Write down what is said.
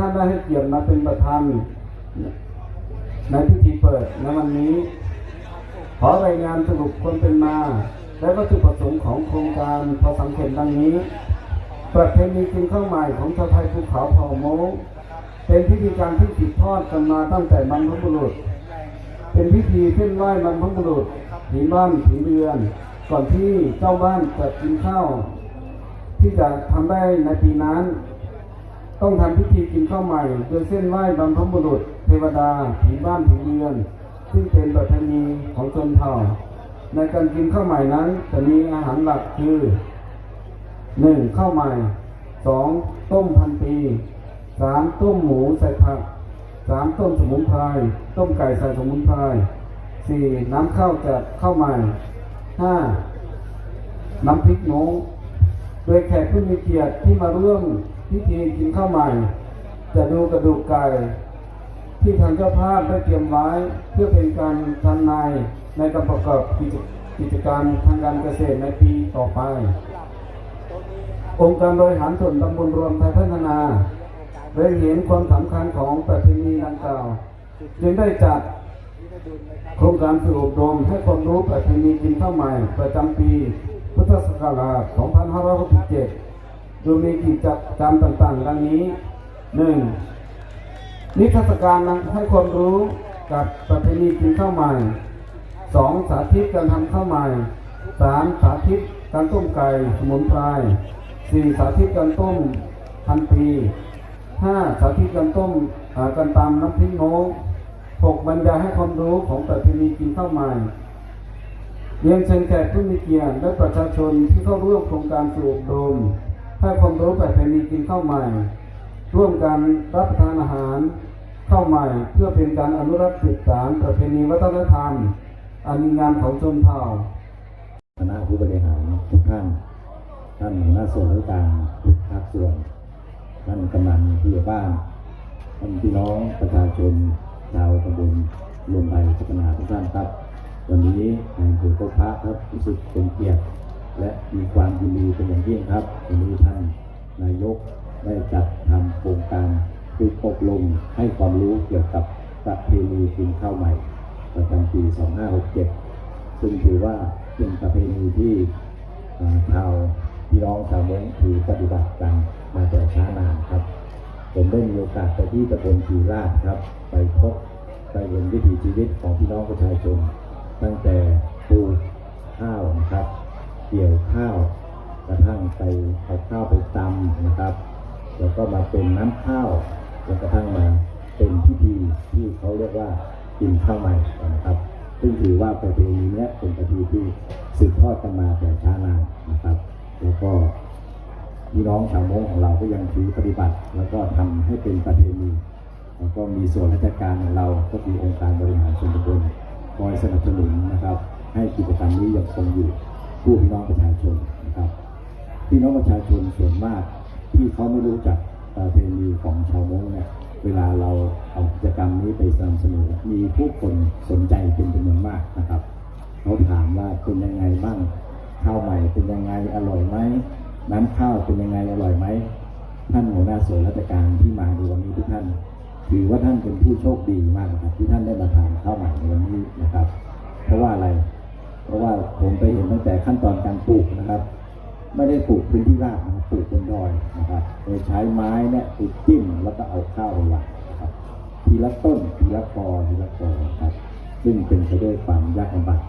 ท่านได้ให้เกียรติมาเป็นประธานในพิธีเปิดในวันนี้ ขอรายงานสรุปคนเป็นมา และวัตถุประสงค์ของโครงการพอสังเกตดังนี้ประเพณีกินข้าวใหม่ของชาวไทยภูเขาเผ่าโมงเป็นพิธีการที่สืบทอดกันมาตั้งแต่บรรพบุรุษ เป็นพิธีเส้นไหว้บรรพบุรุษผีบ้านผีเรือน ก่อนที่เจ้าบ้านจะกินข้าวที่จะทำได้ในปีนั้น ต้องทำพิธีกินข้าวใหม่โดยเส้นไหว้บรรพบุรุษ เทวดาผีบ้านผีเรือน ซึ่งเป็นประเพณีของชนเผ่า ในการกินข้าวใหม่นั้นจะมีอาหารหลักคือหนึ่งข้าวใหม่สองต้มพันปีสามต้มหมูใส่ผักสามต้มสมุนไพรต้มไก่ใส่สมุนไพรสี่น้ำข้าวจากข้าวใหม่ห้าน้ำพริกหมูโดยแขกผู้มีเกียรติที่มาร่วม พิธีกินข้าวใหม่ จะดูกระดูกไก่ที่ทางเจ้าภาพได้เตรียมไว้เพื่อเป็นการทันในในการประกอบกิจกิจการทางการเกษตรในปีต่อไป องค์การบริหารส่วนตำบลรวมไทยพัฒนาได้เห็นความสำคัญของประเพณีดังกล่าวจึงได้จัดโครงการฝึกอบรมให้ความรู้ประเพณีกินข้าวใหม่ประจำปี พุทธศักราช 2567 โดยมีกิจกรรมต่างๆ ดังนี้ 1. นิทรรศการให้ความรู้กับประเพณีกินข้าวใหม่สองสาธิตการทำข้าวใหม่สามสาธิตการต้มไก่สมุนไพรสี่สาธิตการต้มพันปีห้าสาธิตการต้มการตำน้ำพริกโน้หกบรรยายให้ความรู้ของประเพณีกินข้าวใหม่เรียนเชิญแขกผู้มีเกียรติและประชาชนที่เข้าร่วมโครงการสูบรม ให้ความรู้ประเพณีกินข้าวใหม่ ร่วมกันรับประทานอาหารข้าวใหม่เพื่อเป็นการอนุรักษ์สืบสานประเพณีวัฒนธรรม อันดีงามของชนเผ่าคณะผู้บริหารทุกท่านท่านหัวหน้าส่วนราชการทุกภาคส่วนท่านกำนันผู้ใหญ่บ้านท่านพี่น้องประชาชนชาวตำบลรวมไทยพัฒนาทุกท่านครับ วันนี้นายอำเภอโคกพระครับรู้สึกเป็นเกียรติ และมีความยินดีเป็นอย่างยิ่งครับวันนี้ท่านนายกได้จัดทำโครงการฝึกอบรมให้ความรู้เกี่ยวกับประเพณีกินข้าวใหม่ประจำปี 2567 ซึ่งถือว่าเป็นประเพณีที่ชาวพี่น้องชาวมงถือปฏิบัติกันมาแต่ช้านานครับ ผมได้มีโอกาสไปที่ตำบลกีราชครับ ไปพบไปเห็นวิถีชีวิตของพี่น้องประชาชน ตั้งแต่ เกี่ยวข้าวกระทั่งไปเอาข้าวไปตำนะครับ แล้วก็มาเป็นน้ำข้าวจนกระทั่งมาเป็นพิธีที่เขาเรียกว่ากินข้าวใหม่นะครับ ซึ่งถือว่าประเพณีนี้เป็นประเพณีที่สืบทอดกันมาแต่ช้านานนะครับ แล้วก็พี่น้องชาวมงของเราก็ยังถือปฏิบัติ แล้วก็ทำให้เป็นประเพณีแล้วก็มีส่วนราชการของเรา ก็คือองค์การบริหารส่วนตำบลคอยสนับสนุนนะครับ ให้กิจกรรมนี้ยังคงอยู่ ผู้พี่น้องประชาชนนะครับพี่น้องประชาชนส่วนมากที่เขาไม่รู้จักประเพณีของชาวมงเนี่ยเวลาเราเอากิจกรรมนี้ไปนำเสนอมีผู้คนสนใจเป็นจำนวนมากนะครับเขาถามว่าเป็นยังไงบ้างข้าวใหม่เป็นยังไงอร่อยไหมน้ำข้าวเป็นยังไงอร่อยไหมท่านหัวหน้าส่วนราชการที่มาดูวันนี้ทุกท่าน ถือว่าท่านเป็นผู้โชคดีมากนะครับที่ท่านได้มาทานข้าวใหม่ในวันนี้นะครับ เพราะว่าอะไร เพราะ ไปเห็นตั้งแต่ขั้นตอนการปลูกนะครับ ไม่ได้ปลูกพื้นที่ราบนะปลูกบนดอยนะครับโดยใช้ไม้เนี่ยติดจิ้มแล้วก็เอาข้าวหลังนะครับทีละต้นทีละกอทีละกอครับ ซึ่งเป็นไปด้วยความยากลำบาก